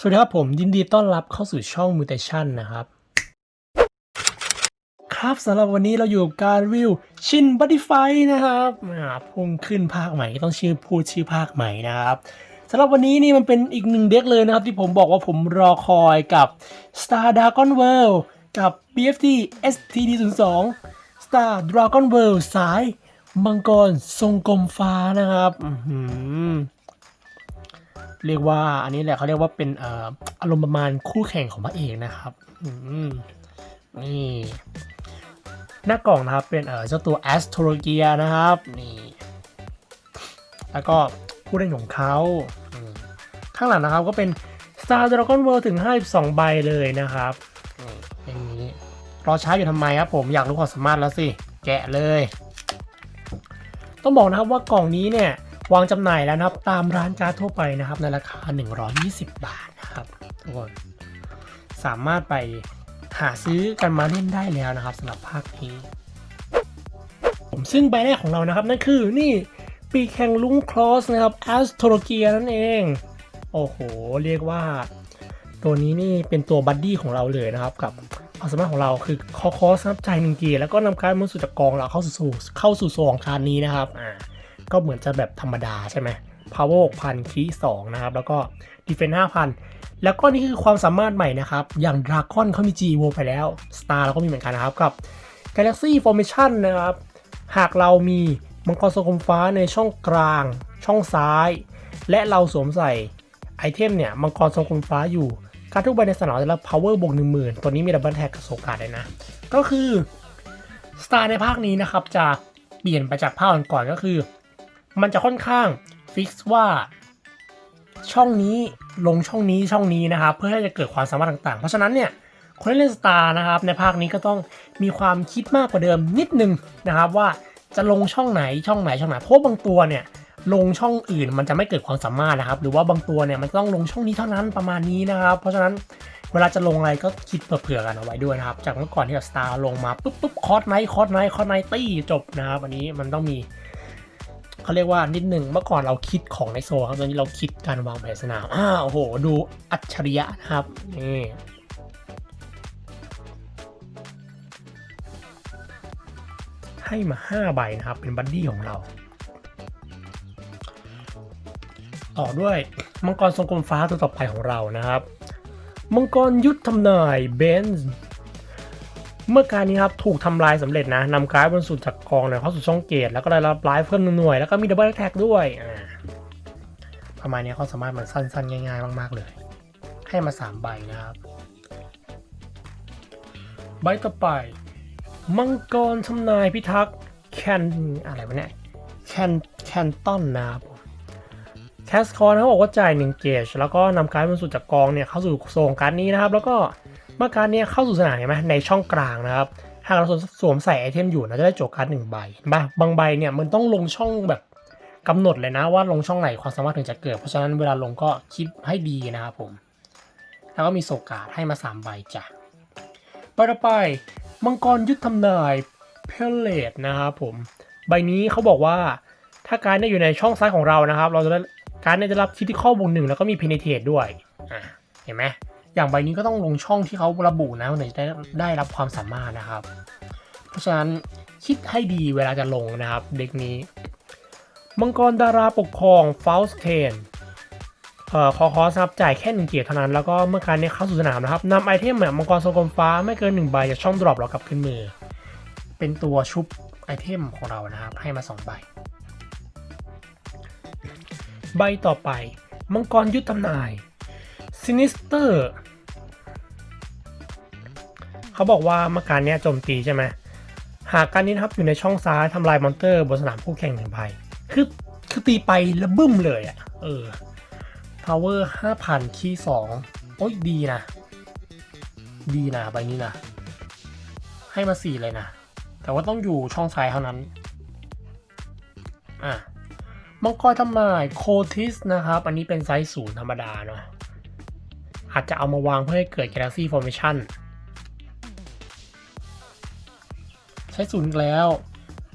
สวัสดีครับผมยินดีต้อนรับเข้าสู่ช่อง Mutation นะครับ ครับสำหรับวันนี้เราอยู่การวิวชินบัตติไฟนะครับพุ่งขึ้นภาคใหม่ต้องชื่อพูดชื่อภาคใหม่นะครับสำหรับวันนี้นี่มันเป็นอีกหนึ่งเด็กเลยนะครับ ที่ผมบอกว่าผมรอคอยกับ Star Dragon World กับ BFT STD02 Star Dragon World สายมังกรทรงกลมฟ้านะครับอื เรียกว่าอันนี้แหละเขาเรียกว่าเป็นอารมณ์ประมาณคู่แข่งของพระเอกนะครับนี่หน้ากล่องนะครับเป็นเจ้าตัว a s t r o g i a นะครับนี่แล้วก็ผู้เล่นของเขาข้างหลังนะครับก็เป็น Star Dragon World ถึง 52 ใบเลยนะครับอย่างนี้รอช้าอยู่ทำไมครับผมอยากรู้ความสามารถแล้วสิ แกะเลย ต้องบอกนะครับว่ากล่องนี้เนี่ย วางจำหน่ายแล้วนะครับ ตามร้านการ์ดทั่วไปนะครับ ในราคา 120 บาทนะครับทุกคนสามารถไปหาซื้อกันมาเล่นได้แล้วนะครับสำหรับภาคนี้ผมซึ่งใบแรกของเรานะครับ นั่นคือนี่ปีแข่งลุงคลอสนะครับแอสโทรเกียนั่นเอง โอ้โห เรียกว่า ตัวนี้นี่เป็นตัวบัดดี้ของเราเลยนะครับ กับความสามารถของเราคือคอคอสนับใจหนึ่งเกียร์แล้วก็นำการดมันสู่จากกองเราเข้าสู่เข้าสู่โซนของคานนี้นะครับอ่า ก็เหมือนจะแบบธรรมดาใช่ไหม power 6,000คีสองนะครับ แล้วก็ defense 5,000แล้วก็นี่คือความสามารถใหม่นะครับ อย่าง Dragon เขามี G e v o ไปแล้ว Star เราก็มีเหมือนกันนะครับกับ Galaxy Formation นะครับ หากเรามีมังกรทรงกมฟ้าในช่องกลาง ช่องซ้าย และเราสวมใส่ไอเทมเนี่ย มังกรทรงกลมฟ้าอยู่ การทุกใบในสนามจะรับ power บวก10,000ตัวนี้มีดับเบิลแท็กกับโซกาดเลยนะ ก็คือ Star ในภาคนี้นะครับ จะเปลี่ยนไปจากภาคก่อนก็คือ มันจะค่อนข้างฟิกซ์ว่าช่องนี้ลงช่องนี้ช่องนี้นะครับ เพื่อให้จะเกิดความสามารถต่างๆ เพราะฉะนั้นเนี่ยคนเล่นสตาร์นะครับในภาคนี้ก็ต้องมีความคิดมากกว่าเดิมนิดนึงนะครับว่าจะลงช่องไหนช่องไหนช่องไหนเพราะบางตัวเนี่ยลงช่องอื่นมันจะไม่เกิดความสามารถนะครับ หรือว่าบางตัวเนี่ยมันต้องลงช่องนี้เท่านั้นประมาณนี้นะครับ เพราะฉะนั้นเวลาจะลงอะไรก็คิดเผื่อๆกันเอาไว้ด้วยนะครับ จากเมื่อก่อนที่แบบสตาร์ลงมาปุ๊บปุ๊บคอร์สไนท์คอร์สไนท์คอร์สไนท์ตี้จบนะครับอันนี้มันต้องมี เขาเรียกว่านิดหนึ่งเมื่อก่อนเราคิดของในโซครับตอนนี้เราคิดการวางแผนสนามอ้าโอ้โห ดูอัจฉริยะนะครับนี่ให้มา5ใบนะครับเป็นบัดดี้ของเรา ต่อด้วยมังกรทรงกลมฟ้าตัวต่อไปของเรานะครับ มังกรยุทธทำนายเบนซ์ เมื่อการนี้ครับถูกทำลายสำเร็จนะนำการ์ดบนสุดจากกองเนี่ยเข้าสู่ช่องเกตแล้วก็ได้รับไลฟ์เพิ่มหน่วยแล้วก็มีดับเบิลแท็กด้วยประมาณนี้เขาสามารถมันสั้นๆ ง่ายๆ มากๆเลย ให้มา 3 ใบนะครับ ใบต่อไป มังกรทำนายพิทักษ์แคนอะไรวะเนี่ยแคนแคนตันนะครับแคสคอนเขาบอกว่าจ่าย1เกจแล้วก็นำการ์ดบนสุดจากกองเนี่ยเข้าสู่โซนการ์ดนี้นะครับ แล้วก็ เมื่อการเนี้เข้าสู่สนามเห็นไหมในช่องกลางนะครับหากเราสวมใส่ไอเทมอยู่เราจะได้โจทย์การ์ดหนึ่งใบเห็นปะบางใบเนี่ยมันต้องลงช่องแบบกำหนดเลยนะว่าลงช่องไหนความสามารถถึงจะเกิด เพราะฉะนั้นเวลาลงก็คิดให้ดีนะครับผม แล้วก็มีโซกาดให้มา 3 ใบจ้ะไปต่อไปมังกรยุทธทำนายเพลเลตนะครับผม ใบนี้เขาบอกว่าถ้าการดเนี่ยอยู่ในช่องซ้ายของเรานะครับ เราจะได้การดเนี่ยจะรับคิดที่ข้อบวกหนึ่งแล้วก็มีเพนเทตด้วยอะเห็นไหม อย่างใบนี้ก็ต้องลงช่องที่เขาระบุนะว่าไหนจะได้ได้รับความสามารถนะครับ เพราะฉะนั้นคิดให้ดีเวลาจะลงนะครับ เด็กนี้ มังกรดาราปกครองฟาสเทนเอ่อคอคอสครับจ่ายแค่หนึ่งเกียร์เท่านั้น แล้วก็เมื่อการนี้เข้าสู่สนามนะครับนำไอเทมแบบมังกรทรงกลมฟ้าไม่เกินหนึ่งใบจากช่องดรอปเรากลับขึ้นมือ เป็นตัวชุบไอเทมของเรานะครับ ให้มาสองใบ ใบต่อไป มังกรยุทธทำนายซินิสเตอร์ เขาบอกว่าเมื่อการนี้โจมตีใช่ไหมหากการนี้นะครับอยู่ในช่องซ้ายทำลายมอนเตอร์บนสนามคู่แข่งหนึ่งใบคือคือตีไปแล้วบึ้มเลยอะ่ะ เออ power 5,000คีย์สองโอ้ยดีนะ ดีนะใบนี้นะ ให้มาสี่เลยนะ แต่ว่าต้องอยู่ช่องซ้ายเท่านั้น อะมังกรทำนายโคทิสนะครับ อันนี้เป็นไซส์ศูนย์ธรรมดาเนาะอาจจะเอามาวางเพื่อให้เกิด Galaxy Formation ช้ศูนย์แล้ว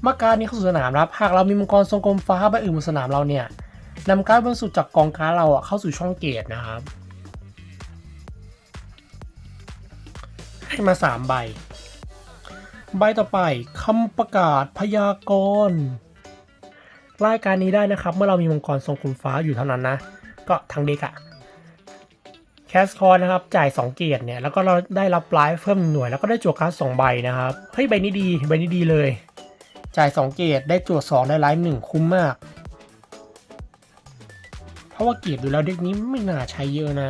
มาการนี้เข้าสู่สนามครับ หากเรามีมังกรทรงกลมฟ้าใบอื่นบนสนามเราเนี่ยนำการบนสุดจากกองการเราเข้าสู่ช่องเกตนะครับ ให้มา 3 ใบ ใบต่อไปคำประกาศพยากรณ์รายการนี้ได้นะครับ เมื่อเรามีมังกรทรงกลมฟ้าอยู่เท่านั้นนะ ก็ทางเด็กอะ แคสคอร์นะครับจ่าย 2 เกียรติเนี่ยแล้วก็เราได้รับไลฟ์เพิ่มหน่วยแล้วก็ได้จั่วการ์ดสองใบนะครับเฮ้ยใบนี้ดีใบนี้ดีเลย จ่าย 2 เกียรติได้จั่ว2ได้ไลฟ์หนึ่งคุ้มมาก เพราะว่าเกียรติดูแล้วเด็กนี้ไม่น่าใช้เยอะนะ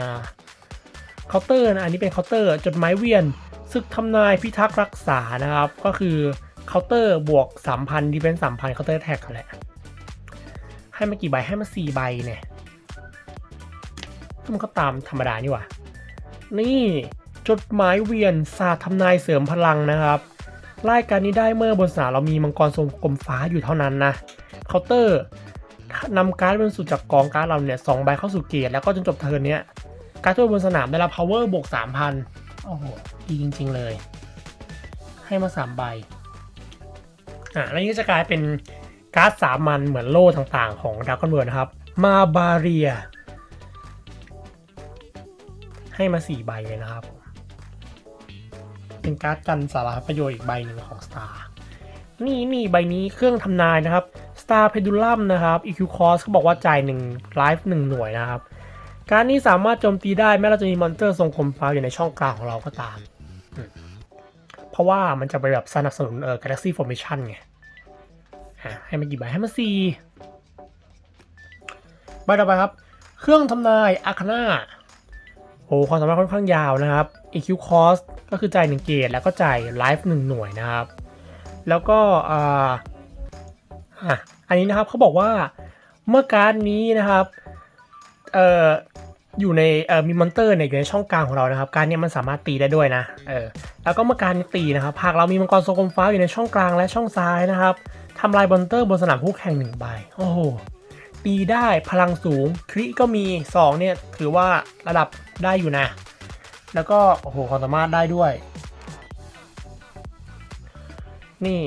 เคาน์เตอร์นะอันนี้เป็นเคาน์เตอร์จดหมายเวียนศึกทำนายพิทักษ์รักษานะครับ ก็คือเคาน์เตอร์บวก 3,000ดีเฟนส์3,000เคาน์เตอร์แท็กแหละให้มากี่ใบให้มา4ใบเนี่ย มันก็ตามธรรมดานี่หว่านี่จดหมายเวียนศาสตร์ทำนายเสริมพลังนะครับรายการนี้ได้เมื่อบนสนามเรามีมังกรทรงกลมฟ้าอยู่เท่านั้นนะเคาน์เตอร์นำการ์ดบนสุดจากกองการ์ดเราเนี่ยสองใบเข้าสู่เกตแล้วก็จนจบเทิร์นเนี้ยการ์ดทั่วบนสนามได้รับ power บวก 3,000 โอ้โห ดีจริง ๆ เลย ให้มา 3 ใบ อะแล้วนี้จะกลายเป็นการ์ดสามันเหมือนโล่ต่างๆ ของด r a ก o n เ o ิร์นะครับ มาบาเรีย ให้มา 4 ใบเลยนะครับผมเป็นการ์ดกันสารประโยชน์อีกใบหนึ่งของ Star นี่นี่ใบนี้เครื่องทำนายนะครับ Star Pendulum นะครับ EQ Cost เขาบอกว่าจ่าย1 Life 1หน่วยนะครับ การนี้สามารถโจมตีได้แม้เราจะมีมอนเตอร์ทรงกลมฟ้าอยู่ในช่องกลางของเราก็ตาม เพราะว่ามันจะไปแบบสนับสนุนเออ Galaxy Formation ไงให้มันกี่ใบให้มันสี่ใบต่อไปครับ เครื่องทำนายอาคาน่า อ้ความสามารถค่อนข้างยาวนะครับ EQ Cost ก็คือจ่าย1เกตแล้วก็จ่าย Life 1หน่วยนะครับ แล้วก็อ่าอะอันนี้นะครับเขาบอกว่าเมื่อการ์ดนี้นะครับเอ่ออยู่ในเอ่อมีมอนเตอร์เนี่ยอยู่ในช่องกลางของเรานะครับ การนี้มันสามารถตีได้ด้วยนะเออแล้วก็เมื่อการตีนะครับหากเรามีมังกรทรงกลมฟ้าอยู่ในช่องกลางและช่องซ้ายนะครับทำลายมอนเตอร์บนสนามคู่แข่งหนึ่งใบโอ้โห ตีได้พลังสูงคริก็มี 2 เนี่ย ถือว่าระดับได้อยู่นะ แล้วก็โอ้โหความสามารถได้ด้วย นี่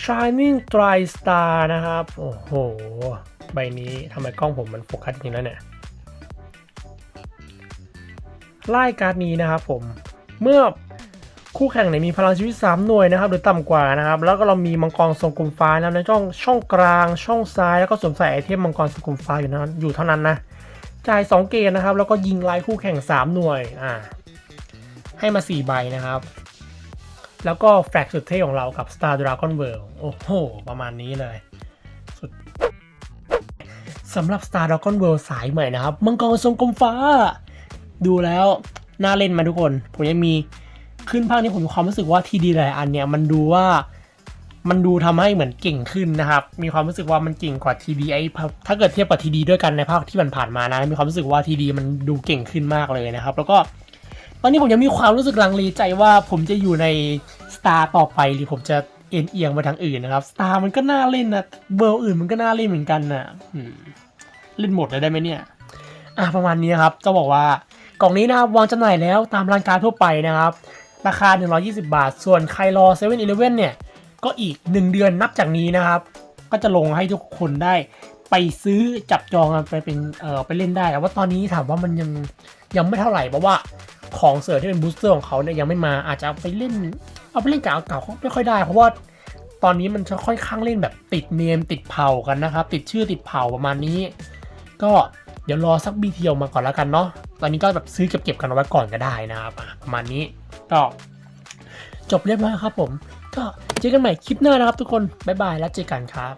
Shining Dry Star นะครับ โอ้โห ใบนี้ทำไมกล้องผมมันโฟกัสจริงแล้วเนี่ยไล่การ์ดนี้นะครับผมเมื่อ คู่แข่งเนี่ยมีพลังชีวิต 3 หน่วยนะครับหรือต่ำกว่านะครับ แล้วก็เรามีมังกรทรงกลมฟ้านะครับในช่องช่องกลาง ช่องซ้ายแล้วก็สวมใส่ไอเทมมังกรทรงกลมฟ้าอยู่นั้นอยู่เท่านั้นนะจ่าย 2 เกตนะครับ แล้วก็ยิงไล่คู่แข่ง 3 หน่วยอ่าให้มา 4 ใบนะครับ แล้วก็แฟลกสุดเท่ของเรากับ Star Dragon World โอ้โห ประมาณนี้เลยสุดสำหรับ Star Dragon World สายใหม่นะครับ มังกรทรงกลมฟ้า ดูแล้ว น่าเล่นไหมาทุกคน ผมยังมี ขึ้นภาคนี้ผมมีความรู้สึกว่าทีดีหลายอันเนี่ยมันดูว่ามันดูทำให้เหมือนเก่งขึ้นนะครับ มีความรู้สึกว่ามันเก่งกว่าทีดีไอถ้าเกิดเทียบกับทีดีด้วยกันในภาคที่มันผ่านมานะ มีความรู้สึกว่าทีดีมันดูเก่งขึ้นมากเลยนะครับ แล้วก็ตอนนี้ผมยังมีความรู้สึกลังเลใจว่าผมจะอยู่ใน Star ต่อไปหรือผมจะเอ็นเอียงไปทางอื่นนะครับ Star มันก็น่าเล่นนะเบอร์อื่นมันก็น่าเล่นเหมือนกันนะเล่นหมดเลยได้ไหมเนี่ย อะประมาณนี้ครับจะบอกว่ากล่องนี้นะครับวางจำหน่ายแล้วตามร้านค้าทั่วไปนะครับ ราคา 120 บาท ส่วนใครรอ7 e เ e ่ e อเนี่ย ก็อีก 1 เดือนนับจากนี้นะครับ ก็จะลงให้ทุกคนได้ไปซื้อจับจองกันไปเป็นเอ่อไปเล่นได้แต่ว่าตอนนี้ถามว่ามันยังยังไม่เท่าไหร่เพราะว่าของเสริมที่เป็นบูสเตอร์ของเขาเนี่ยยังไม่มาอาจจะเอาไปเล่น เอาไปเล่นกับเก่าๆไม่ค่อยได้ เพราะว่าตอนนี้มันจะค่อยข้างเล่นแบบติดเนมติดเผากันนะครับ ติดชื่อติดเผาประมาณนี้ ก็เดี๋ยวรอสักบีเทียวมาก่อนแล้วกันเนาะตอนนี้ก็แบบซื้อเก็บๆกันเอาไว้ก่อนก็ได้นะครับประมาณนี้ ต่อ จบเรียบร้อยครับผม ก็เจอกันใหม่คลิปหน้านะครับทุกคน บ๊ายบาย แล้วเจอกันครับ